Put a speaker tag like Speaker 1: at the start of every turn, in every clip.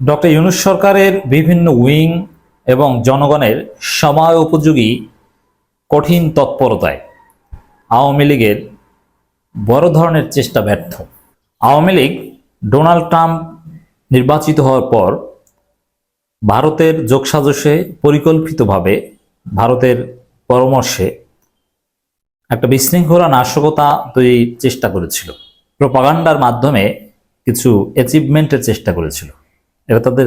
Speaker 1: Doctor Yunus সরকারের বিভিন্ন wing এবং জনগণের সময় উপযোগী কঠিন তৎপরতায় আওয়ামী লীগের বড় ধরনের চেষ্টা ব্যর্থ। আওয়ামী লীগ ডোনাল্ড ট্রাম্প নির্বাচিত হওয়ার পর ভারতের যোগসাজশে পরিকল্পিতভাবে ভারতের পরামর্শে একটা বিশৃঙ্খলা নাশকতা তৈরির চেষ্টা করেছিল। প্রপাগান্ডার মাধ্যমে কিছু অ্যাচিভমেন্টের চেষ্টা করেছিল। এটা তাদের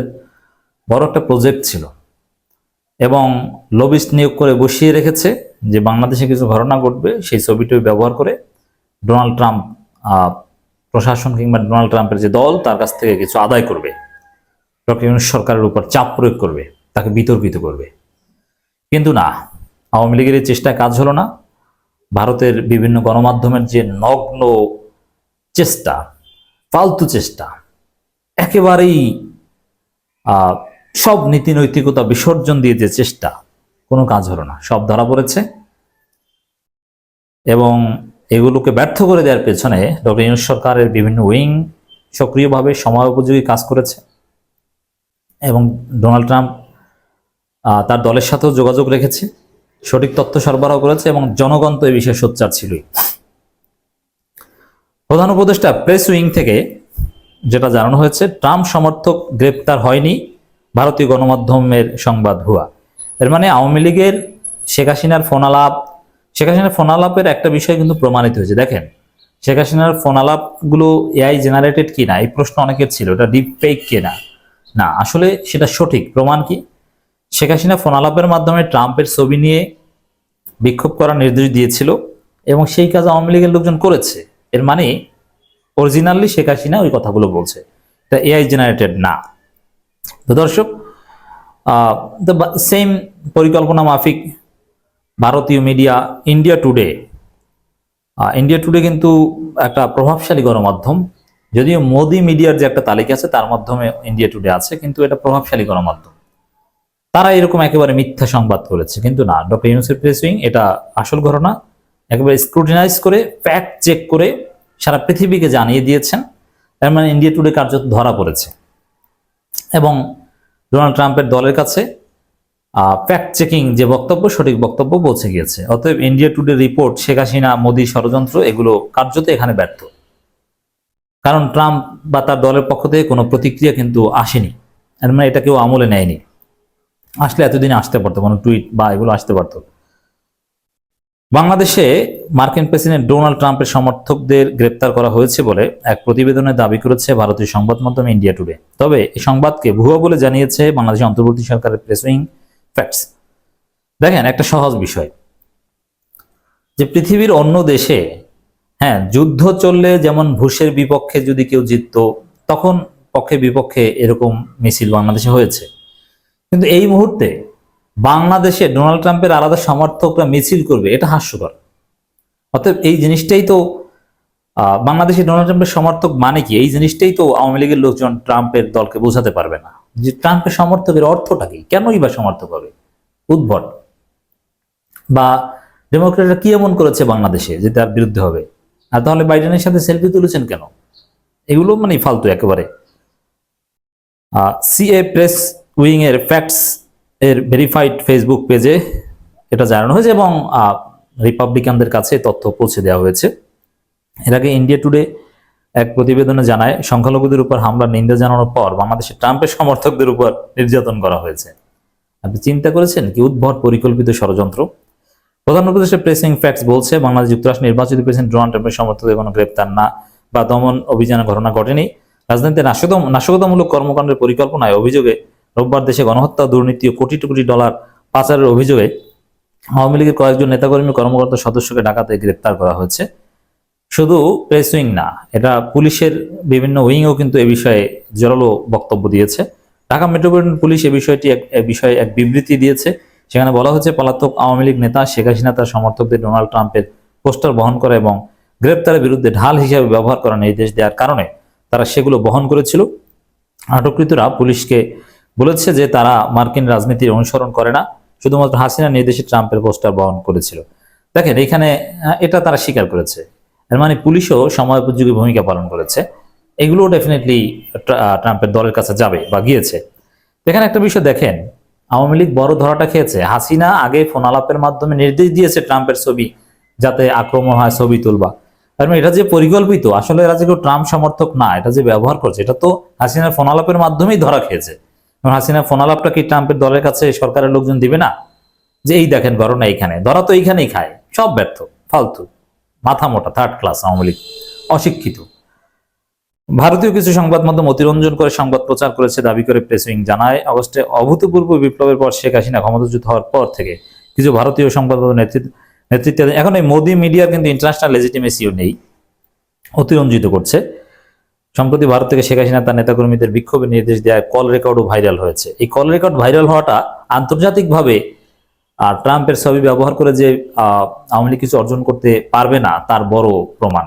Speaker 1: বড় একটা প্রজেক্ট ছিল। এবং লবিস্ট নিয়োগ করে বসিয়ে রেখেছে যে বাংলাদেশে কিছু ঘটনা ঘটবে, সেই ছবিটি ব্যবহার করে ডোনাল্ড ট্রাম্প প্রশাসন কিংবা ডোনাল্ড ট্রাম্পের যে দল, তার কাছ থেকে কিছু আদায় করবে। সরকারের উপর চাপ প্রয়োগ করবে, তাকে বিতর্কিত করবে। কিন্তু না, আওয়ামী লীগের এই চেষ্টায় কাজ হলো না। ভারতের বিভিন্ন গণমাধ্যমের যে নগ্ন চেষ্টা, ফালতু চেষ্টা, একেবারেই সব নীতি নৈতিকতা বিসর্জন দিয়ে যে চেষ্টা, কোনো কাজ হলো না। সব ধরা পড়েছে। এবং এগুলোকে ব্যর্থ করে দেওয়ার পেছনে ডক্টর ইউনুস সরকারের বিভিন্ন উইং সক্রিয়ভাবে সময় উপযোগী কাজ করেছে। এবং ডোনাল্ড ট্রাম্প তার দলের সাথেও যোগাযোগ রেখেছে, সঠিক তথ্য সরবরাহ করেছে এবং জনগণ তো এই বিষয়ে সোচ্চার ছিলই। প্রধান উপদেষ্টা প্রেস উইং থেকে যেটা জানানো হয়েছে, ট্রাম্প সমর্থক গ্রেপ্তার হয়নি, ভারতীয় গণমাধ্যমের সংবাদ ভুয়া এর মানে আওয়ামী লীগের শেখ হাসিনার ফোনালাপ, শেখ হাসিনার ফোনালাপের একটা বিষয় কিন্তু প্রমাণিত হয়েছে। দেখেন, শেখ হাসিনার ফোনালাপগুলো এআই জেনারেটেড কিনা, এই প্রশ্ন অনেকের ছিল, এটা ডিপ ফেক কিনা? না, আসলে সেটা সঠিক। প্রমাণ কি? শেখ হাসিনা ফোনালাপের মাধ্যমে ট্রাম্পের ছবি নিয়ে বিক্ষোভ করার নির্দেশ দিয়েছিল এবং সেই কাজ আওয়ামী লীগের লোকজন করেছে। এর মানে অরিজিনালি শেখ হাসিনা ওই কথাগুলো বলছে। এটা এআই জেনারেটেড না। তো দর্শক সেম পরিকল্পনা মাফিক ভারতীয় media India today India today কিন্তু একটা প্রভাবশালী গণমাধ্যম। যদিও মোদি মিডিয়ার যে একটা তালিকা আছে, তার মাধ্যমে ইন্ডিয়া টুডে আছে, কিন্তু এটা প্রভাবশালী গণমাধ্যম। তারা এরকম একেবারে মিথ্যা সংবাদ করেছে কিন্তু না ডক্টর ইউনুসের প্রেস এটা আসল ঘটনা। একেবারে স্ক্রুটিনাইজ করে ফ্যাক্ট চেক করে সারা পৃথিবীকে জানিয়ে দিয়েছেন, তার মানে ইন্ডিয়া টুডে কার্যত ধরা পড়েছে। এবং ডোনাল্ড ট্রাম্পের দলের কাছে ফ্যাক্ট চেকিং যে বক্তব্য, সঠিক বক্তব্য পৌঁছে গিয়েছে। অতএব India today report Sheikh Hasina, Modi ষড়যন্ত্র, এগুলো কার্যত এখানে ব্যর্থ। কারণ ট্রাম্প বা তার দলের পক্ষ থেকে কোনো প্রতিক্রিয়া কিন্তু আসেনি। এর মানে এটা কেউ আমলে নেয়নি। আসলে এতদিনে আসতে পারতো, কোনো টুইট বা এগুলো আসতে পারতো। বাংলাদেশে মার্কিন প্রেসিডেন্ট ডোনাল্ড ট্রাম্পের সমর্থকদের গ্রেপ্তার করা হয়েছে বলে এক প্রতিবেদনে দাবি করেছে ভারতীয় সংবাদ মাধ্যম ইন্ডিয়া টুডে। তবে এই সংবাদকে ভুয়া বলে জানিয়েছে বাংলাদেশের অন্তর্বর্তী সরকারের প্রেস ফ্যাক্টস। দেখেন, একটা সহজ বিষয়। যে পৃথিবীর অন্য দেশে হ্যাঁ যুদ্ধ চললে যেমন ভুশের বিপক্ষে যদি কেউ জিততো, তখন পক্ষে বিপক্ষে এরকম মিছিল বাংলাদেশে হয়েছে। কিন্তু এই মুহূর্তে বাংলাদেশে ডোনাল্ড ট্রাম্পের আলাদা সমর্থকরা মিছিল করবে, এটা হাস্যকর। অতএব এই জিনিসটাই তো বাংলাদেশে ডোনাল্ড ট্রাম্পের সমর্থক মানে কি? এই জিনিসটাই তো আওয়ামী লীগের লোকজন ট্রাম্পের দলকে বোঝাতে পারবে না। যে ট্রাম্পের সমর্থকের অর্থটা কি? কেনই বা সমর্থক হবে? উদ্ভট। বা ডেমোক্রেটরা কি এমন করেছে বাংলাদেশে যে তার বিরুদ্ধে হবে? আর তাহলে বাইডেনের সাথে সেলফি তুলেছেন কেন? এগুলো মানে ফালতু একেবারে। সিএ প্রেস উইং এর ফ্যাক্টস এর ভেরিফাইড ফেসবুক পেজে এটা জানানো হয়েছে এবং রিপাবলিকানদের কাছে তথ্য পৌঁছে দেওয়া হয়েছে। এর আগে ইন্ডিয়া টুডে এক প্রতিবেদনে জানায়, সংখ্যালঘুদের উপর হামলা নিন্দা জানানোর পর বাংলাদেশে ট্রাম্পের সমর্থকদের উপর নির্যাতন করা হয়েছে। আপনি চিন্তা করেছেন কি? উদ্ভট পরিকল্পিত ষড়যন্ত্র। প্রধান উপদেষ্টা প্রেসিং ফ্যাক্টস বলছে, বাংলাদেশ যুক্তরাষ্ট্র নির্বাচিত প্রেসিডেন্ট ডোনাল্ড ট্রাম্পের সমর্থকদের কোনো গ্রেপ্তার না বা দমন অভিযানের ঘটনা ঘটেনি। রাজনীতিতে নাশকতা নাশকতামূলক কর্মকাণ্ডের পরিকল্পনায় অভিযোগে রোববার দেশে গণহত্যা, দুর্নীতি ও কোটি কোটি ডলার পাচারের অভিযোগে আওয়ামী লীগের কয়েকজন নেতাকর্মী কর্মকর্তা সদস্যকে ঢাকাতে গ্রেপ্তার করা হয়েছে। শুধু প্রেস উইং না, এটা পুলিশের বিভিন্ন উইংও কিন্তু এ বিষয়ে জোরালো বক্তব্য দিয়েছে। ঢাকা মেট্রোপলিটন পুলিশ এ বিষয়টি এক বিষয়ে এক বিবৃতি দিয়েছে। সেখানে বলা হচ্ছে পলাতক আওয়ামী লীগ নেতা শেখ হাসিনা, তার সমর্থকদের ডোনাল্ড ট্রাম্পের পোস্টার বহন করা এবং গ্রেপ্তারের বিরুদ্ধে ঢাল হিসাবে ব্যবহার করার নির্দেশ দেওয়ার কারণে তারা সেগুলো বহন করেছিল। আটককৃতরা পুলিশকে বলেছে যে তারা মার্কিন রাজনীতির অনুসরণ করে না, শুধুমাত্র হাসিনা নির্দেশে ট্রাম্পের পোস্টার বহন করেছিল। দেখেন, এখানে এটা তারা স্বীকার করেছে। এর মানে পুলিশও সময় উপযোগী ভূমিকা পালন করেছে। এগুলো ডেফিনেটলি ট্রাম্পের দলের কাছে যাবে বা গিয়েছে। এখানে একটা বিষয় দেখেন, আওয়ামী লীগ বড় ধরাটা খেয়েছে। হাসিনা আগে ফোন আলাপের মাধ্যমে নির্দেশ দিয়েছে ট্রাম্পের ছবি, যাতে আক্রমণ হয় ছবি তুলবা। তার মানে এটা যে পরিকল্পিত, আসলে এরা যে কেউ ট্রাম্প সমর্থক না, এটা যে ব্যবহার করছে, এটা তো হাসিনার ফোন আলাপের মাধ্যমেই ধরা খেয়েছে। এবং হাসিনার ফোন আলাপটা কি ট্রাম্পের দলের কাছে সরকারের লোকজন দিবে না? যে এই দেখেন ঘটনা এইখানে। ধরা তো এইখানেই খায়। সব ব্যর্থ, ফালতু, মাথা মোটা থার্ড ক্লাস আওয়ামী লীগ, অশিক্ষিত। ভারতীয় কিছু সংবাদ মাধ্যম অতিরঞ্জন করে সংবাদ প্রচার করেছে, দাবি করে প্রেস উইং জানায়। অগস্টে অভূতপূর্ব বিপ্লবের পর শেখ হাসিনা ক্ষমতাচ্যুত হওয়ার পর থেকে কিছু ভারতীয় সংবাদ মাধ্যম নেতৃত্বে এখন এই মোদি মিডিয়ার কিন্তু ইন্টারন্যাশনাল লেজিটিমেসিও নেই, অতিরঞ্জিত করছে। সম্প্রতি ভারত থেকে শেখ হাসিনা তার নেতাকর্মীদের বিক্ষোভের নির্দেশ দেওয়ায় কল রেকর্ডও ভাইরাল হয়েছে। এই কল রেকর্ড ভাইরাল হওয়াটা আন্তর্জাতিকভাবে ট্রাম্পের ছবি ব্যবহার করে যে আওয়ামী কিছু অর্জন করতে পারবে না, তার বড় প্রমাণ।